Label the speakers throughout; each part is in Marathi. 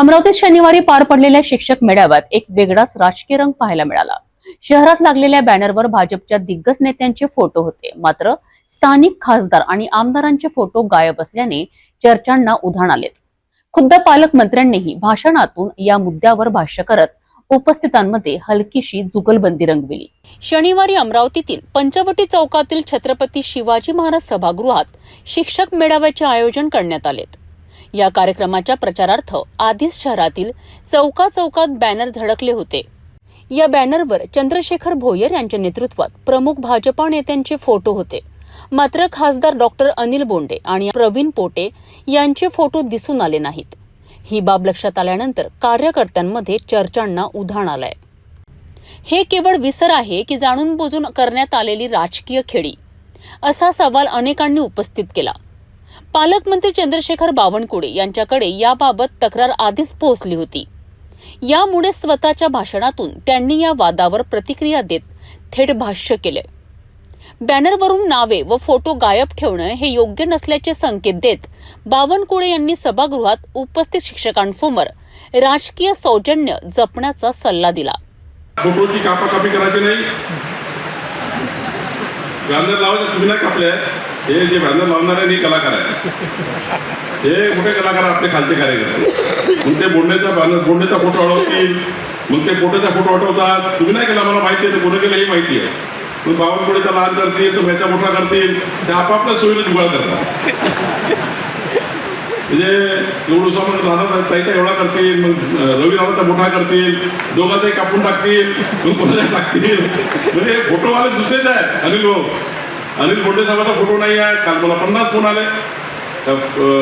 Speaker 1: अमरावतीत शनिवारी पार पडलेल्या शिक्षक मेळाव्यात एक वेगळाच राजकीय रंग पाहायला मिळाला. शहरात लागलेल्या बॅनरवर भाजपच्या दिग्गज नेत्यांचे फोटो होते. मात्र स्थानिक खासदार आणि आमदारांचे फोटो गायब असल्याने चर्चांना उधाण आलेत. खुद्द पालकमंत्र्यांनीही भाषणातून या मुद्द्यावर भाष्य करत उपस्थितांमध्ये हलकीशी जुगलबंदी रंगविली. शनिवारी अमरावतीतील पंचवटी चौकातील छत्रपती शिवाजी महाराज सभागृहात शिक्षक मेळाव्याचे आयोजन करण्यात आलेत. या कार्यक्रमाच्या प्रचारार्थ आधीच शहरातील चौका चौकात बॅनर झळकले होते. या बॅनरवर चंद्रशेखर भोयर यांच्या नेतृत्वात प्रमुख भाजपा नेत्यांचे फोटो होते. मात्र खासदार डॉक्टर अनिल बोंडे आणि प्रवीण पोटे यांचे फोटो दिसून आले नाहीत. ही बाब लक्षात आल्यानंतर कार्यकर्त्यांमध्ये चर्चांना उधाण आलंय. हे केवळ विसर आहे की जाणून बुजून करण्यात आलेली राजकीय खेळी. असा सवाल अनेकांनी उपस्थित केला. पालकमंत्री चंद्रशेखर बावनकुळे यांच्याकडे याबाबत तक्रार आधीच पोहोचली होती. यामुळे स्वतःच्या भाषणातून त्यांनी या वादावर प्रतिक्रिया देत थेट भाष्य केले. बॅनरवरून नावे व फोटो गायब ठेवणं हे योग्य नसल्याचे संकेत देत बावनकुळे यांनी सभागृहात उपस्थित शिक्षकांसमोर राजकीय सौजन्य जपण्याचा सल्ला दिला.
Speaker 2: कापाकापी करायची नाही. बॅनर तुम्ही नाही कापले हे जे बॅनर लावणारे हे कलाकार आहे. हे मोठे कलाकार आपले खालचे कार्यकर्ते. मग ते बोंडेचा बॅनर बोंडेचा फोटो अडवतील. मग ते पोटेचा फोटो अडवतात. तुम्ही नाही केला मला माहिती आहे ते कोणी केलं हे माहिती आहे. मग बावनकुळेचा लहान करतील तो ह्याचा मोठा करतील. ते आपापल्या सोयीने जुगाळ करतात. म्हणजे एवढं समज राहणार ताईचा एवढा करतील. मग अं, रवी राणाचा मोठा करतील. दोघांचाही कापून टाकतील. मग कोणाचा टाकतील? म्हणजे फोटोवाले दुसरेच आहेत अनिल भाऊ. अनिल बोंडे साहेबाचा फोटो नाही आहे. काल मला पन्नास फोन आले.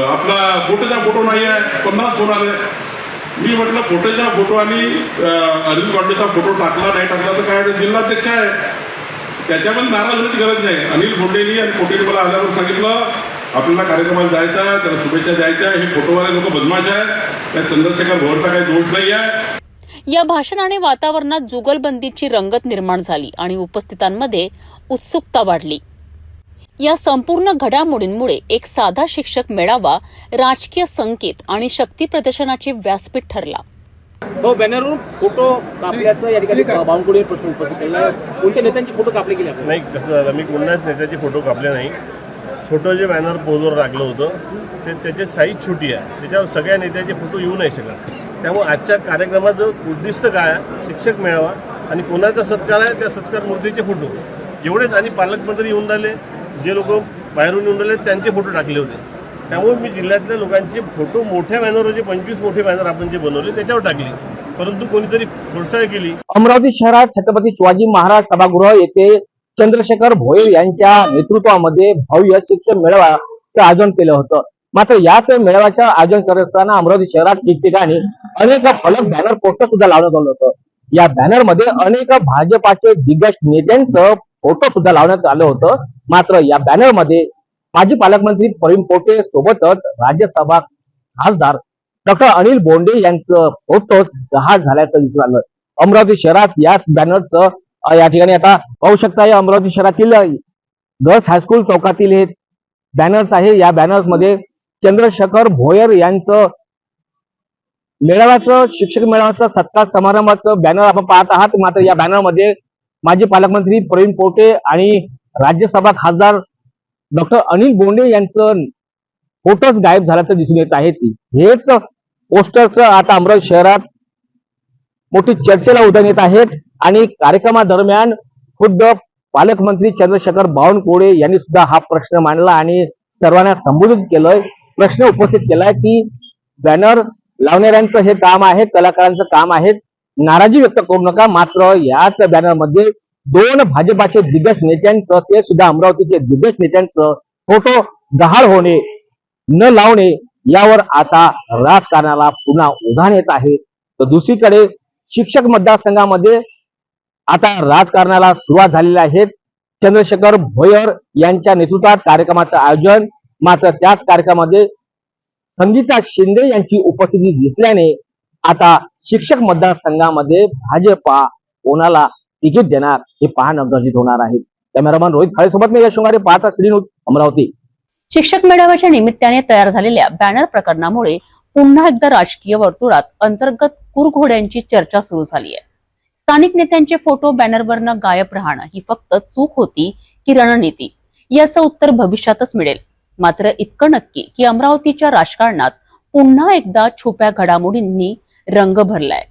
Speaker 2: आपला बोटेचा फोटो नाही आहे. पन्नास फोन आले. मी म्हटलं फोटोचा फोटो आणि अनिल बोंडेचा फोटो टाकला नाही टाकला तर काय? जिल्हाध्यक्ष आहे. त्याच्यामध्ये नाराज होण्याची गरज नाही. अनिल बोंडेनी आणि पोटेने मला आल्यावर सांगितलं आपल्याला कार्यक्रमाला जायचं आहे त्याला शुभेच्छा द्यायच्या हे फोटोवाले लोक बदमाश आहे. त्या चंद्रशेखर भोवरचा काही दोष नाही आहे.
Speaker 1: या भाषणाने वातावरणात जुगलबंदीची रंगत निर्माण झाली आणि उपस्थितांमध्ये उत्सुकता वाढली. या संपूर्ण घडामोडींमुळे एक साधा शिक्षक मेळावा राजकीय संकेत आणि शक्ती प्रदर्शनाचे व्यासपीठ ठरला.
Speaker 3: हो बॅनरवरून फोटो कापल्याचं या ठिकाणी बावनकुळे प्रश्न उपस्थित केला. कोणत्या नेत्यांचे फोटो कापले गेले आपण
Speaker 4: नाही कसं झालं मी कोणाच नेत्याचे फोटो कापले नाही. छोटं जे बॅनर पोजवर लागलं होतं ते त्याची साईज छोटी आहे. त्याच्यावर सगळ्या नेत्याचे फोटो येऊ नाही शकत. त्यामुळे आजच्या कार्यक्रमाचं उद्दिष्ट काय आहे? शिक्षक मेळावा आणि कोणाचा सत्कार आहे? त्या सत्कार मूर्तीचे फोटो. एवढेच आणि पालकमंत्री येऊन राहिले. जे लोक बाहेरून येऊन राहिले त्यांचे फोटो टाकले होते. त्यामुळे मी जिल्ह्यातल्या लोकांचे फोटो मोठ्या बॅनरवर जे पंचवीस मोठे बॅनर आपण जे बनवले त्याच्यावर टाकले. परंतु कोणीतरी फोडसाळ केली.
Speaker 5: अमरावती शहरात छत्रपती शिवाजी महाराज सभागृह येथे चंद्रशेखर भोयर यांच्या नेतृत्वामध्ये भव्य शिक्षण मेळाव्याचं आयोजन केलं होतं. मात्र याच मेळाव्याचं आयोजन करत असताना अमरावती शहरात ठिकठिकाणी अनेक फलक बॅनर पोस्टर सुद्धा लावण्यात आलं होतं. या बॅनरमध्ये अनेक भाजपाचे दिग्गज नेत्यांचं फोटो सुद्धा लावण्यात आलं होतं. मात्र या बॅनरमध्ये माजी पालकमंत्री प्रवीण पोटे सोबतच राज्यसभा खासदार डॉक्टर अनिल बोंडे यांचं फोटोच गहाळ झाल्याचं दिसून आलं. अमरावती शहरात याच बॅनरचं या ठिकाणी आता पाहू शकता या अमरावती शहरातील गर्ल्स हायस्कूल चौकातील हे बॅनर्स आहे. या बॅनर्समध्ये चंद्रशेखर भोयर यांचं मेळाव्याचं शिक्षक मेळाव्याचं सत्कार समारंभाचं बॅनर आपण पाहत आहात. मात्र या बॅनरमध्ये माजी पालकमंत्री प्रवीण पोटे आणि राज्यसभा खासदार डॉक्टर अनिल बोंडे यांचं फोटोच गायब झाल्याचं दिसून येत आहे. हेच पोस्टरचं आता अमरावती शहरात मोठी चर्चेला उधाण येत आहेत. आणि कार्यक्रमादरम्यान खुद्द पालकमंत्री चंद्रशेखर बावनकुळे यांनी सुद्धा हा प्रश्न मांडला आणि सर्वांना संबोधित केलंय. प्रश्न उपस्थित केलाय की बॅनर लावणाऱ्यांचं हे काम आहे कलाकारांचं काम आहे. नाराजी व्यक्त करू नका. मात्र याच बॅनरमध्ये दोन भाजपाचे दिग्गज नेत्यांचं ते सुद्धा अमरावतीचे दिग्गज नेत्यांचं फोटो गहाळ होणे न लावणे यावर आता राजकारणाला पुन्हा उधाण येत आहे. तर दुसरीकडे शिक्षक मतदारसंघामध्ये आता राजकारणाला सुरुवात झालेली आहे. चंद्रशेखर भोयर यांच्या नेतृत्वात कार्यक्रमाचं आयोजन मात्र त्याच कार्यक्रमामध्ये संगीता शिंदे यांची उपस्थिती दिसल्याने आता शिक्षक मतदारसंघामध्ये भाजपा कोणाला तिकीट देणार हे पाहणं गरजेचं होणार आहे. कॅमेरामॅन रोहित खाळेसोबत मी यशोंगारे पाहता श्री अमरावती.
Speaker 1: शिक्षक मेळाव्याच्या निमित्ताने तयार झालेल्या बॅनर प्रकरणामुळे पुन्हा एकदा राजकीय वर्तुळात अंतर्गत कुरघोड्यांची चर्चा सुरू झाली आहे. स्थानिक नेत्यांचे फोटो बॅनरवरनं गायब राहणं ही फक्त चूक होती की रणनीती? याचं उत्तर भविष्यातच मिळेल. मात्र इतकं नक्की की अमरावतीच्या राजकारणात पुन्हा एकदा छुप्या घडामोडींनी रंग भरलाय.